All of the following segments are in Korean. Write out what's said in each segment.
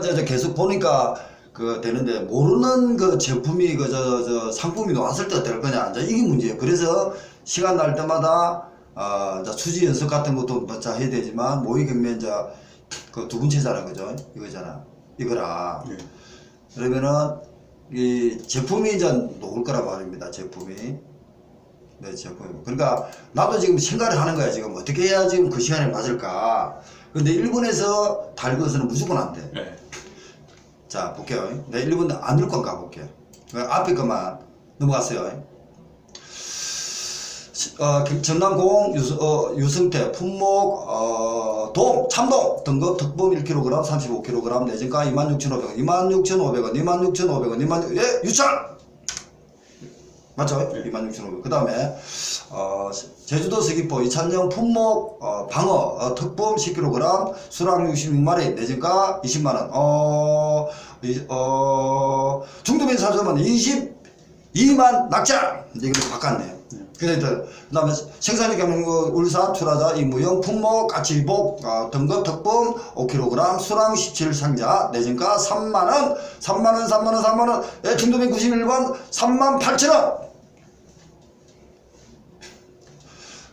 이제 계속 보니까 그 되는데 모르는 그 제품이 그 저 저 상품이 나왔을 때 어떨 거냐 이제 이게 문제예요. 그래서 시간 날 때마다 어 이제 수지 연습 같은 것도 뭐자 해야 되지만 모의 경매 이제 그 두 번째잖아 그죠? 이거잖아 이거라. 예. 그러면은 이 제품이 이제 녹을 거라 말입니다. 제품이. 네, 제품. 그러니까 나도 지금 생각을 하는 거야. 지금 어떻게 해야 지금 그 시간에 맞을까? 근데 일본에서 달것은 무조건 안 돼. 예. 자, 볼게요. 내 일본 안 읽고 가볼게요. 그 앞에 것만 넘어갔어요. 시- 어, 김- 전남공 유스, 어, 유승태 품목 어, 동 참동 등급 특범 1kg 35kg 내진가 26,500원 26,500원 26,500원 26,000원 예 유찰 맞죠? 네. 26,500원 그 다음에 어, 제주도 서귀포 이찬영 품목 어, 방어 어, 특범 10kg 수량 66마리 내진가 20만원. 어, 이, 어, 중도면 사점은 22만 낙장 이걸 바꿨네요 그래서 그 다음에 생산력 경영 울산 출하자 이무영 품목 가치복 어, 등급 특범 5kg 수량 17상자 내진가 3만원. 3만원 3만원 3만원. 예, 중도면 91번 3만 8천원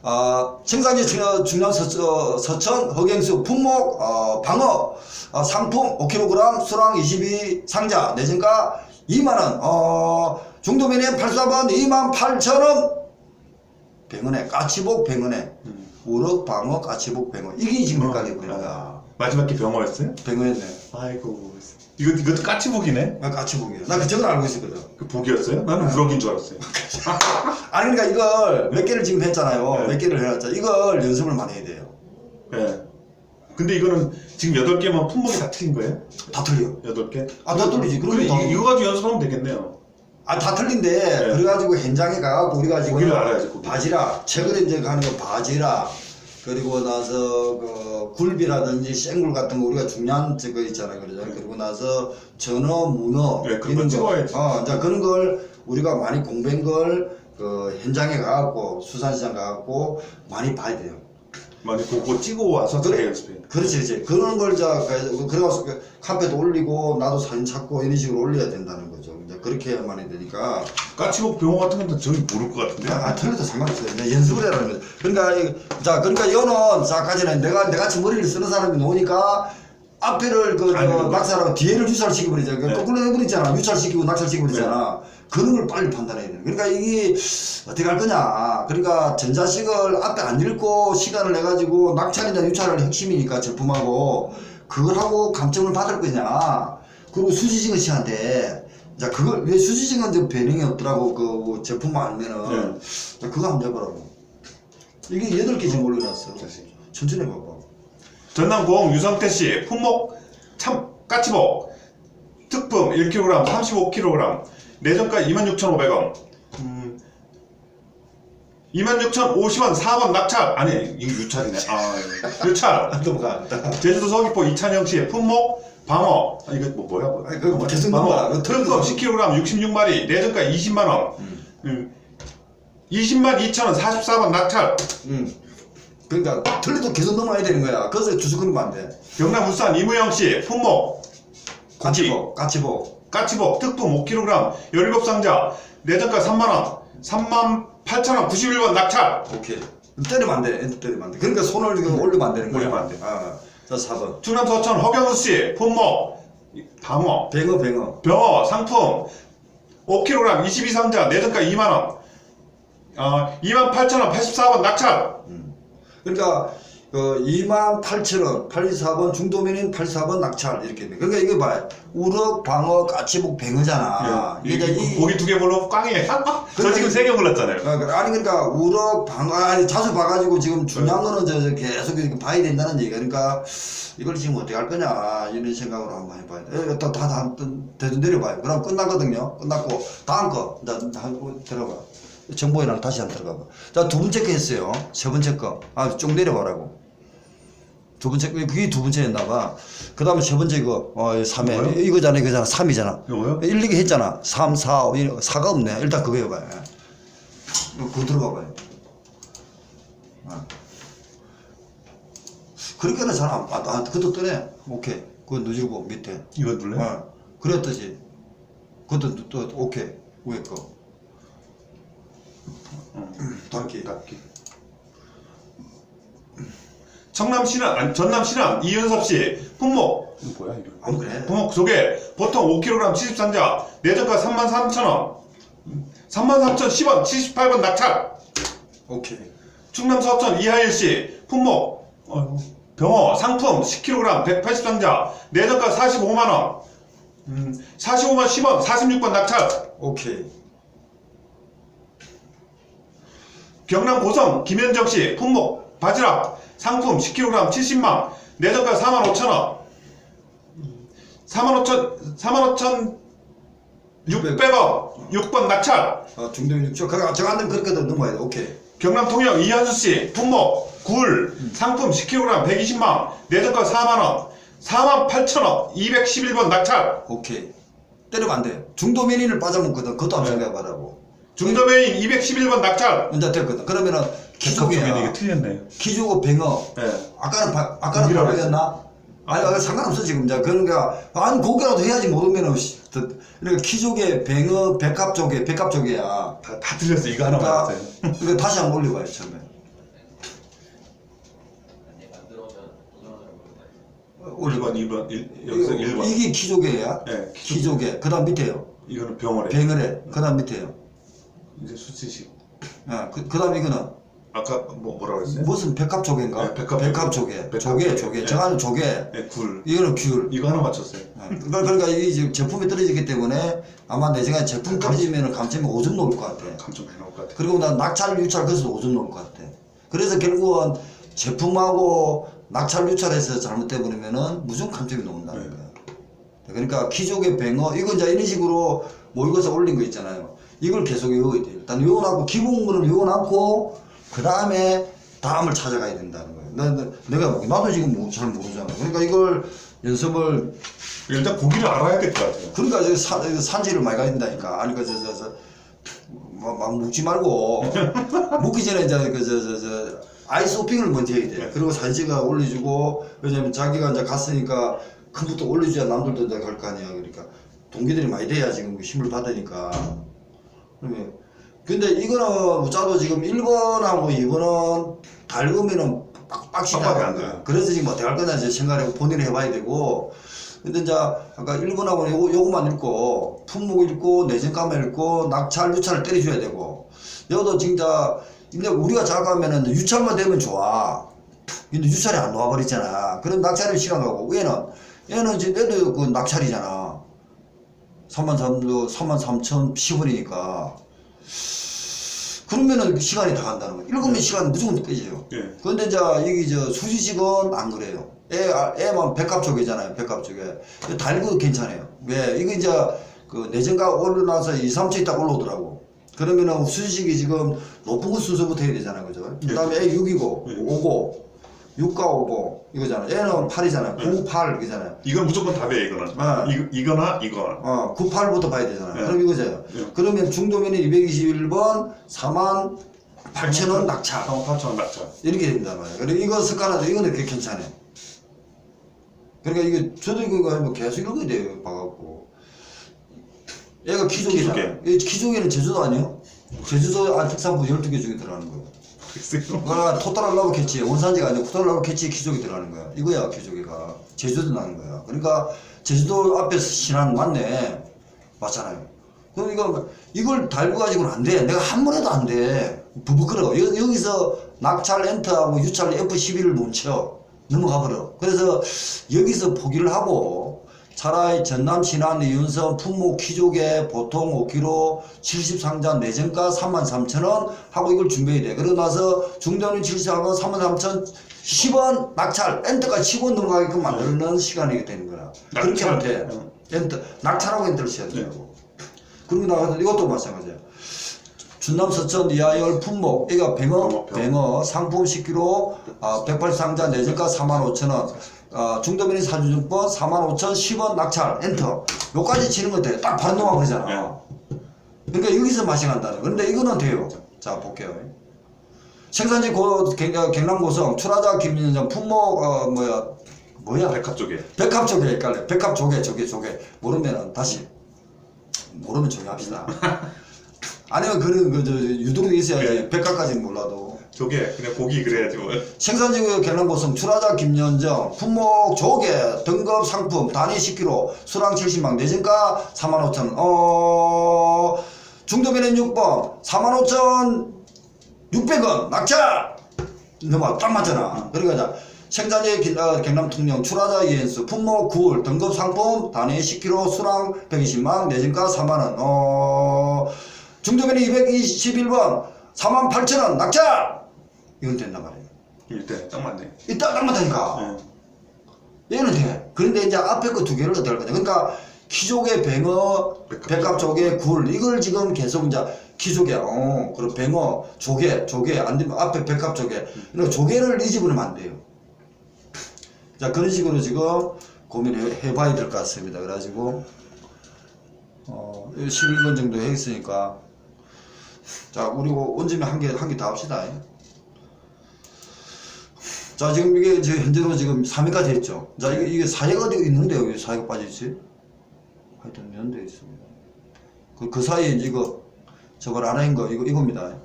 아, 생산지 중- 중량 서, 서천 허경수 품목 어, 방어 어, 상품 5kg 수량 22 상자 내진가 2만원. 어, 중도면에 84번 2만 8천원. 병원에 까치복 병원에 우럭 방어 까치복 병원. 이게 지금 버린 거야 아, 마지막 게 병어였어요? 병원이네. 아이고. 이거 이것도 까치복이네. 아, 까치복이야 나그 저건 알고 있었거든 그 복이었어요? 나는 우럭인 줄 알았어요. 아니 그러니까 이걸 몇 개를 지금 했잖아요 네. 몇 개를 해놨잖아 이걸 연습을 많이 해야 돼요 예. 근데 이거는 지금 여덟 개만 품목이 다 틀린 거예요? 다 틀려 여덟 개? 아, 다 틀리지. 그럼 다- 이- 이거 가지고 연습하면 되겠네요. 아, 다 틀린데, 네. 그래가지고 현장에 가갖고 우리가 지금 고기를 알아야지, 고기. 바지락, 최근에 이제 가는 거 바지락, 그리고 나서 그 굴비라든지 생굴 같은 거 우리가 중요한 저거 있잖아요. 그러죠. 그리고 나서 전어, 문어, 네, 그런 거. 어, 이제 그런 걸 우리가 많이 공부한 걸 그 현장에 가갖고 수산시장 가갖고 많이 봐야 돼요. 많이 보고 찍어 와서 그래. 잘 연습해요. 그렇지, 그렇지. 그런 걸 자, 그- 그래가지고 그 카페도 올리고 나도 사진 찾고 이런 식으로 올려야 된다는 거죠. 그렇게 해야만 해야 되니까. 까치복 병어 같은 건 저기 모를 것 같은데. 아, 틀려도 상관없어요. 이제 연습을 해라는 거죠. 그러니까, 이- 자, 그러니까 여는, 자, 까지는 내가, 내같이 머리를 쓰는 사람이 놓으니까, 앞에를 그, 아니, 저, 그거. 낙찰하고 뒤에를 유찰시켜버리잖아. 그 네. 거꾸로 해버리잖아. 유찰시키고 낙찰시켜버리잖아. 그런 걸 빨리 판단해야 돼. 그러니까 이게 어떻게 할 거냐. 그러니까 전자식을 앞에 안 읽고 시간을 내가지고 낙찰이나 유찰을 핵심이니까 제품하고 그걸 하고 감점을 받을 거냐. 그리고 수지징은 시한테 자, 그걸, 왜 수지징은 좀 배령이 없더라고. 그 제품 알면은. 자, 그거 한번 해보라고. 이게 여덟 개 지금 올려놨어. 천천히 해봐봐. 전남공 유성태 씨 품목 참 까치복 특품 1kg 35kg 내정가 26,500원. 음, 26,050원 4번 낙찰 아니 이거 유찰이네. 아 유찰. 넘어가. 제주도 서귀포 이찬영 씨 품목 방어 아, 이거 뭐 뭐야 뭐. 아니, 그거 계속 넘어가. 그거 특급 틀어서. 10kg 66마리 내정가 20만 원. 음. 20만 2천 원 44번 낙찰. 응. 그러니까 틀려도 계속 넘어야 되는 거야. 그래서 주식 끊으면 안 돼. 경남 울산 이무영 씨 품목 같이 보. 까치복 특품 5kg 17상자 내정가 3만 원 3만 8천 원 91번 낙찰 오케이. 때리면 안 돼. 엔터 때리면 안 돼. 그러니까 손을 이거 올리면 안 되는 거야. 올리면 안 돼. 아, 자, 4번. 충남 서천 허경수 씨 품목 방어 뱅어, 뱅어. 병어 상품 5kg 22상자 내정가 2만원 어, 2만 8천원 84번 낙찰 그러니까, 그, 28,000원, 84번 중도면인 84번 낙찰, 이렇게 돼. 그러니까 이게 봐요. 우럭, 방어, 까치복, 뱅어잖아. 이, 이게 이, 고기 두개 몰라 꽝이에요 저 지금 세개 몰랐잖아요 아, 그래. 아니 그러니까 우럭 방어 아니 자주 봐가지고 지금 중요한 거는 저, 저 계속 이렇게 봐야 된다는 얘기야. 그러니까 이걸 지금 어떻게 할 거냐 이런 생각으로 한번 해봐야 돼. 다다 대도 내려봐요. 그럼 끝나거든요. 끝났고 다음 거 이제 한번 들어봐. 정보이랑 다시 한번 들어가봐. 자 두 번째 거 했어요. 세 번째 거. 아 쭉 내려봐라고. 두 번째 거 그게 두 번째였나 봐. 그 다음에 세 번째 거 어, 3회 뭐요? 이거잖아 이거잖아 3이잖아. 이거요? 1, 2개 했잖아. 3, 4, 5, 4가 없네. 일단 그거 해봐요. 그거 들어가 봐요. 어. 잘안 아, 아, 그것도 뜨네. 오케이. 그거 누르고 밑에. 이거 눌러요? 어. 그랬듯이. 그것도 또, 또 오케이. 위에 거. 닫기. 닫기. 청남 신안, 아니 전남 신안 이윤섭 씨 품목 뭐야 이거? 안 그래? 품목 소개 보통 5kg 73자 내전가 33,000원 33,010원 78번 낙찰 오케이. 충남 서천 이하일 씨 품목 어이구, 병어 상품 10kg 183자 내전가 45만 원 음, 45만 10원 46번 낙찰 오케이. 경남 고성 김현정 씨 품목 바지락 상품 10kg 70만 내전가 4만 5천 원 4만 5천 4만 5천 600원 6번 낙찰 어, 중동 육조. 그거 저 안되면 그렇게 더 넘어야 돼. 오케이. 경남 통영 이한수 씨 품목 굴 상품 10kg 120만 내전가 4만 원 4만 8천 원 211번 낙찰 오케이. 때리면 안 돼. 중도 면인을 빠져먹거든. 그것도 한번 네. 생각해봐라고. 중도메인 211번 낙찰 이제 됐거든. 그러면은 키조개야. 틀렸네요 키조고 뱅어. 네. 아까는 바, 아까는 고기라고 바르겠나? 아니, 아니 상관없어 지금 이제 그러니까 아니 고기라도 해야지 더- 그러니까 키조개, 뱅어, 백합조개, 백합조개야. 다, 다 틀렸어 이거 하나 그러니까, 맞았어요 그러니까 다시 한번 올려봐요 처음에. 1번 2번 일, 여기서 이거- 1번 이게 키조개야. 네, 키조개. 그 다음 밑에요. 이거는 병어래 뱅어래. 그 다음 밑에요. 이제 수치식 아, 그, 그 다음 이거는 아까 뭐 뭐라 그랬어요? 무슨 백합 조개인가? 네, 백합 조개. 백합 조개, 조개. 조개. 네. 저 안에 조개. 네, 굴 이거는 귤. 이거 하나 맞췄어요 어, 그러니까 그러니까 이 지금 제품이 떨어지기 때문에 아마 내 생각에 제품 떨어지면 감점이 5점 놓을 것 같아. 감좀 많이 나올 것 같아 그리고 난 낙찰 유찰 그래서 5점 놓을 것 같아. 그래서 결국은 제품하고 낙찰 유찰해서 잘못돼 버리면은 무조건 감점이 나온다는 네. 거야. 그러니까 키조개 뱅어 이건 이제 이런 식으로 모의고사 올린 거 있잖아요. 이걸 계속 외워야 돼. 일단 외워놓고 기본문을 외워놓고 그 다음에 다음을 찾아가야 된다는 거예요. 나, 나, 내가 나도 지금 뭐 잘 모르잖아. 그러니까 이걸 연습을 일단 고기를 알아야 될 것 같아요 그러니까 저 산, 산지를 많이 가야 된다니까. 아니 그저 저 저 막, 막 묵지 말고 묵기 전에 이제 그저저저 아이스 호핑을 먼저 해야 돼. 그리고 사진 찍어 올려주고 왜냐면 자기가 이제 갔으니까 컴퓨터 올려줘야 남들도 이제 갈 거 아니야. 그러니까 동기들이 많이 돼야 지금 그 힘을 받으니까. 그러면 근데 이거는 짜도 지금 1번하고 2번은 달구면은 빡빡이. 안 돼요. 그래서 지금 어떻게 할 거냐 이제 생각하고 본인이 해봐야 되고. 근데 이제 아까 1번하고 요거, 요거만 읽고 품목 읽고 내전감을 읽고 낙찰 유찰을 때려줘야 되고 여기도 진짜 근데 우리가 자가면은 유찰만 되면 좋아. 근데 유찰이 안 나와버리잖아. 그럼 낙찰이 시간 가고 얘는 얘는 지금 얘도 그 낙찰이잖아. 3만 3도 3만 3천 10원이니까 그러면은 시간이 다 간다는 거야. 읽으면 시간 무조건 깨져요. 예. 근데 이제 여기 저 수지식은 안 그래요. 애, 아, 애만 백합 쪽이잖아요. 백합 쪽에. 달고 괜찮아요. 왜? 이거 이제 그 내전가 올라나서 2, 3초 있다 올라오더라고. 그러면은 수지식이 지금 높은 거 순서부터 해야 되잖아요. 그죠? 그 다음에 애 6이고, 예. 5고, 6가 5고, 이거잖아. 얘는 8이잖아요. 9, 8, 이거잖아요. 이건 무조건 답이에요 이거는 아. 이, 이거나 이거나 어, 98부터 봐야 되잖아. 네. 그럼 이거죠. 네. 그러면 중도면이 221번 4만 8천원 낙찰. 4만 8천 원 낙찰 이렇게 된단 말이야. 그리고 이거 습관화도 이거는 꽤 괜찮아요. 그러니까 이게 저도 이거 뭐 계속 읽어야 돼요. 봐갖고. 얘가 키조개잖아. 이 키조개는 제주도 아니에요? 제주도 안 특산품 12개 중에 들어가는 거예요. 글쎄요 그러니까 토탈라고 캐치, 원산지가 아니고 토탈라고 캐치 키조개 들어가는 거야. 이거야 키조개가. 제주도 나는 거야. 그러니까 제주도 앞에서 신안 맞네. 맞잖아요. 그러니까 이걸 달고 가지고는 안 돼. 내가 한 번 해도 안 돼. 부부끄러워. 여, 여기서 낙찰 엔터하고 유찰 F11을 못 쳐. 넘어가 버려. 그래서 여기서 포기를 하고 차라리 전남 신안 이윤선 품목 키조개 보통 5kg 70상자 내전가 33,000원 하고 이걸 준비해야 돼. 그러고 나서 중도는 70하고 33,000 10원 낙찰 엔터가 치고 넘어가게끔 만드는 시간이 되는 거야. 그렇게 낙찰. 못해. 응. 엔터 낙찰하고 엔터를 쳐야 된다고. 그리고 나가서 이것도 마찬가지야. 준남 서천 이하열 품목 이거 뱅어 뱅어, 상품 10kg 아, 180상자 내전가 45,000원 아, 중도면이 사주증권 45,000 10원 낙찰 엔터 요까지 치는 거 돼. 딱 바로 넘어가 버리잖아. 그러니까 여기서 맛이 간다는 거. 그런데 이거는 돼요. 자 볼게요. 생산지 고, 경- 경남 고성 출하자 김민정 품목 어 뭐야 뭐야? 백합 쪽에. 백합 조개 헷갈려. 백합 조개, 조개, 조개. 모르면은 다시 모르면 조용합시다. 아니면 그런 그저 유도리 있어야지. 네. 백합까지는 몰라도. 조개 그냥 고기 그래야지 뭐. 생산지구 경남고성 출하자 김연정 품목 조개 등급 상품 단위 10kg 수량 70만 내진가 4만 5천 어 중도면은 6번 4만 5천 600원 낙찰 너무 딱 맞잖아 그러니까 자 생산지 기- 어, 경남 통영 출하자 이엔스 품목 9월 등급 상품 단위 10kg 수량 120만 내진가 4만원 어 중도면이 221번 4만 8천원 낙찰 이건 된단 말이에요. 일단 딱 맞네. 이따 딱 맞다니까. 예. 얘는 돼. 그런데 이제 앞에 거 두 개를 넣을 거죠. 그러니까 키조개 뱅어 백합. 백합 조개 굴. 이걸 지금 계속 이제 키조개 어 그리고 뱅어 조개 조개 안 되면 앞에 백합 조개. 그러니까 조개를 이 집으로 안 돼요. 자 그런 식으로 지금 고민해 해봐야 될 것 같습니다. 그래가지고 어 11번 정도 했으니까 자 우리 온점에 한개 한 개 다 합시다. 자 지금 이게 지금 현재로 지금 3회가 됐죠. 자 이게, 이게 4회가 되고 있는데 왜 4회가 빠져있지? 하여튼 연대에 있습니다. 그, 그 사이에 이제 이거 저걸 안 한 거 이거 이겁니다.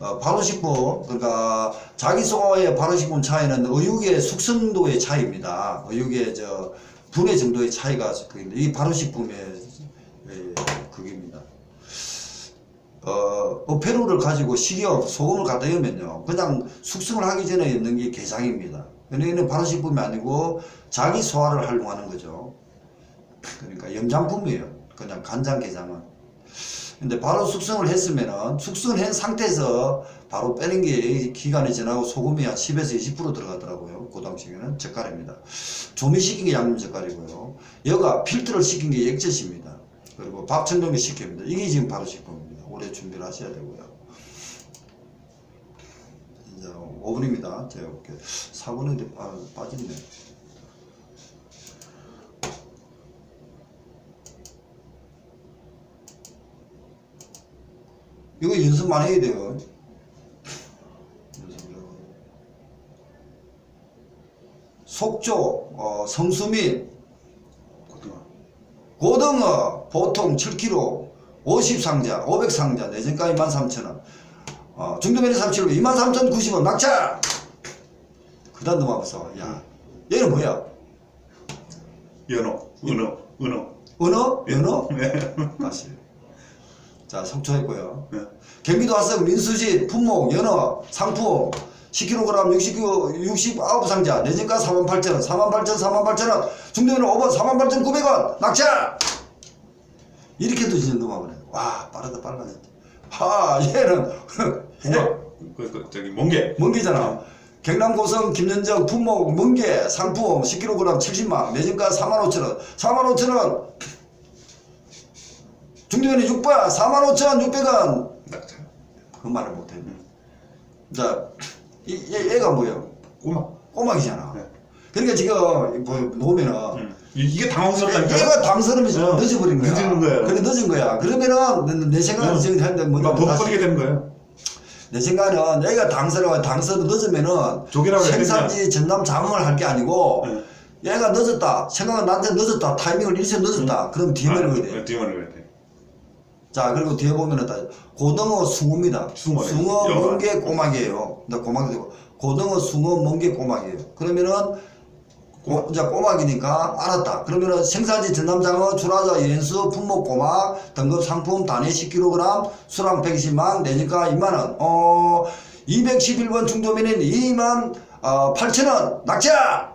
어, 발효식품 그러니까 자기소의 발효식품 차이는 의육의 숙성도의 차이입니다. 의육의 저 분해 정도의 차이가 그인데 이 발효식품의 예, 그게입니다 어, 어페루를 가지고 식용, 소금을 갖다 넣으면요. 그냥 숙성을 하기 전에 있는 게 게장입니다. 얘는 발효식품이 아니고 자기 소화를 활용하는 거죠. 그러니까 염장품이에요. 그냥 간장 게장은. 근데 바로 숙성을 했으면은 숙성한 상태에서 바로 빼는 게 기간이 지나고 소금이 한 10에서 20% 들어가더라고요. 그 당시에는 젓갈입니다. 조미시킨 게 양념 젓갈이고요. 여가 필터를 시킨 게 액젓입니다. 그리고 밥 천정도 시킵니다. 이게 지금 바로 식품입니다. 오래 준비를 하셔야 되고요. 이제 5분입니다. 제가 이렇게 4분인데 아, 빠졌네. 이거 연습 많이 해야 돼요. 속초, 어, 성수민, 고등어. 고등어 보통 7kg 50상자 500상자 내전가에 13,000원 어, 중도면에 37원 23,090원 낙찰 그 다음 넘어가서 야 얘는 뭐야 연어. 은어. 은어. 언어? 연어? 네. 다시 자 속초했고요 네. 경기도 화성 민수지 품목 연어 상품 10kg 69, 69상자 내진가 48,000원 48,000원 48,000원 중도면은 5번 48,900원 낙찰 이렇게도 진짜 넘어가네 와 빠르다 빨라 하 얘는 홍어. 그, 그, 저기 멍게. 멍게잖아 경남 고성 김연정 품목 멍게 상품 10kg 70만 내진가 45,000원 45,000원 중도면에 6번 45,600원 낙차. 그 말을 못했네. 자, 이, 얘, 얘가 뭐예요? 꼬막. 꼬막이잖아. 네. 그러니까 지금 뭐 놓으면은 음. 이- 이게 당황스럽다니까. 얘가 당선음이 어, 늦어버린 거야. 늦은 거예요. 그래 늦은 거야. 그러면은 내, 내 생각은 어. 지금 뭐막 다시- 버벅거리게 되는 거예요. 내 생각은 얘가 당선을 당선 늦으면은 생산지 전담 자문을 할 게 아니고 네. 얘가 늦었다. 생각은 나한테 늦었다. 타이밍을 일세 늦었다. 그럼 뒤에 내려야 돼. 아, 뒤에 내려야 돼. 자 그리고 뒤에 보면은 다 고등어 숭어입니다. 숭어 영어. 멍게 꼬막이에요. 근데 꼬막이 되고 고등어 숭어 멍게 꼬막이에요. 그러면은 고, 이제 꼬막이니까 알았다. 그러면은 생산지 전남장어 출하자 연수 품목 꼬막 등급 상품 단위 10kg 수량 120만 내니까 2만원 어 211번 중도면은 2만 어, 8천원 낙찰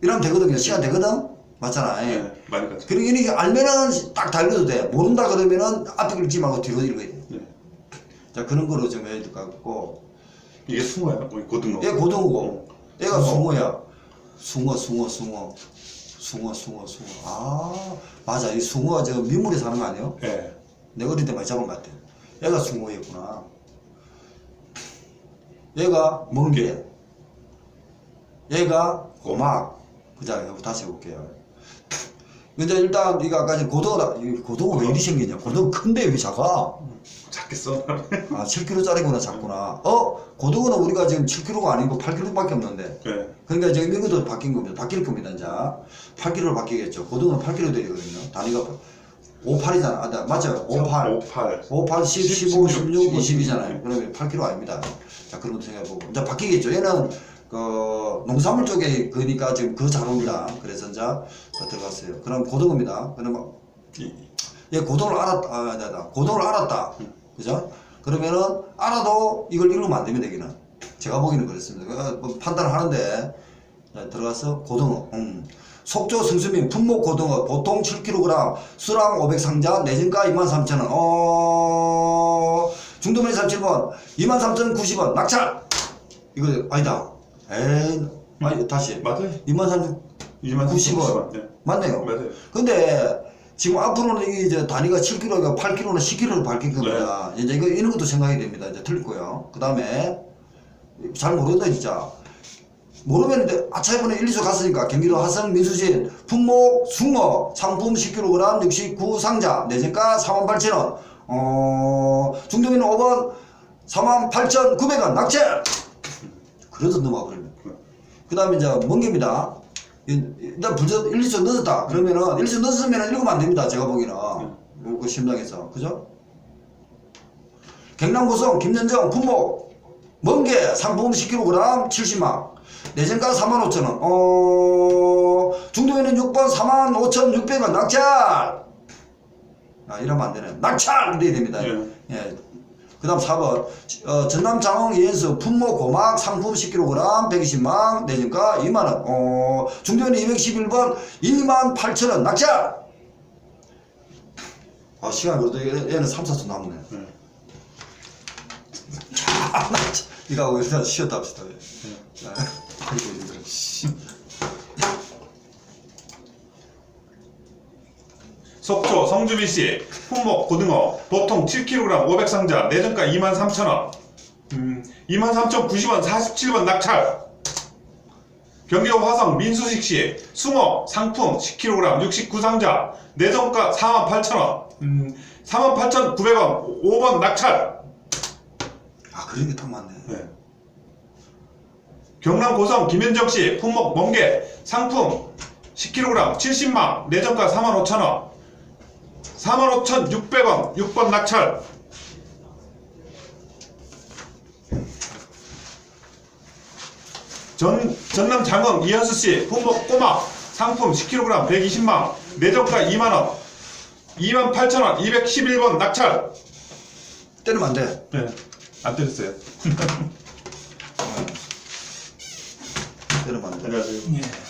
이러면 되거든요. 시간 되거든. 맞잖아. 예. 네. 많이 갔죠. 그리고 이렇게 알면은 딱 달려도 돼. 모른다 그러면은 앞에 긁지 말고 뒤로 읽어야 돼. 네. 자, 그런 거로 좀 해야 될 것 같고. 이게 숭어야. 뭐 고등어. 얘 고등어고. 얘가 숭어. 숭어야. 숭어, 숭어, 숭어. 숭어, 숭어, 숭어. 아, 맞아. 이 숭어가 저 민물에 사는 거 아니에요? 예. 내가 어릴 때 많이 잡은 것 같아. 얘가 숭어였구나. 얘가 멍게. 얘가 고막. 그자, 다시 해볼게요. 근데 일단 이거 아까 전에 고등어다. 이 고등어 왜 이리 생겼냐? 고등어 큰데 왜 작아? 작겠어. 아 7kg짜리구나 작구나. 어? 고등어는 우리가 지금 7kg가 아니고 8kg밖에 없는데. 네. 그러니까 지금 이것도 바뀐 겁니다. 바뀔 겁니다. 이제 8kg로 바뀌겠죠. 고등어는 8kg 되거든요. 단위가 58이잖아. 아, 나- 맞죠? 58. 58. 58, 10, 10, 15, 16, 16, 20이잖아요. 그러면 8kg 아닙니다. 자, 그런 거 생각해보고. 이제 바뀌겠죠. 얘는, 그, 농산물 쪽에 그니까 지금 그 자료입니다. 그래서 이제 다 들어갔어요. 그럼 고등어입니다. 그러면, 이- 얘 고등어를 알았다. 아, 아니다, 아니다. 고등어를 알았다. 그죠? 그러면은, 알아도 이걸 읽으면 안 됩니다, 여기는. 제가 보기는 그렇습니다. 그, 뭐 판단을 하는데, 자, 들어가서 고등어. 음. 속조 승수민 품목 고등어 보통 7kg 수랑 500상자 내진가 23,000원 어 중도면 37번 23,090원 낙찰 이거 아니다 에이 아니 다시 맞아요. 23,000 2만 90원. 네. 맞네요 맞아요. 근데 지금 앞으로는 이게 이제 단위가 7kg가 8kg나 10kg로 바뀔 겁니다. 이제 이거 이런 것도 생각이 됩니다. 이제 틀릴 거예요. 그 다음에 잘 모르겠다 진짜. 모르면 이제 아차 이번에 1, 2수 갔으니까 경기도 화성 민수진 품목 숭어 상품 10kg 69 상자 내진가 48,000원 어 중도민은 5번 48,900원 낙찰 그래도 넘어가 버리네. 그 다음에 이제 멍게입니다. 이- 일단 불전 1, 2초 넣었다. 그러면은 1, 2초 넣었으면 읽으면 안 됩니다. 제가 보기에는. 그 심당에서. 그죠? 경남고성 김현정 품목 멍게 상품 10kg 70만 내전가 45,000원 어 중도에는 6번 45,600원 낙찰 아 이러면 안 되네 낙찰 돼야 됩니다 예. 예. 그 다음 4번 어, 전남 장흥 예수 품목 고막 상품 10kg 120만 내전가 2만원 어, 중도에는 211번 28,000원 낙찰 아 시간 그래도 얘- 얘는 3, 4초 남네 네. 이거 하고 일단 쉬었다 합시다. 자, 아이고. 속 초 성주미 씨 품목 고등어 보통 7kg 500상자 내전가 23,000원. 음, 23,090원 47번 낙찰. 경기도 화성 민수식 씨 숭어 상품 10kg 69상자 내전가 48,000원. 음, 48,900원 5번 낙찰. 아, 그런 게 딱 맞네. 네. 경남 고성 김현정 씨 품목 멍게 상품 10kg 70만 내정가 45,000원 45,600원 6번 낙찰 전, 전남 장흥 이현수 씨 품목 꼬막 상품 10kg 120만 내정가 2만원 28,000원 211번 낙찰 때리면 안 돼. 네, 안 때렸어요 때리면 안 돼. 안녕하세요 예.